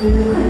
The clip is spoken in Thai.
คือ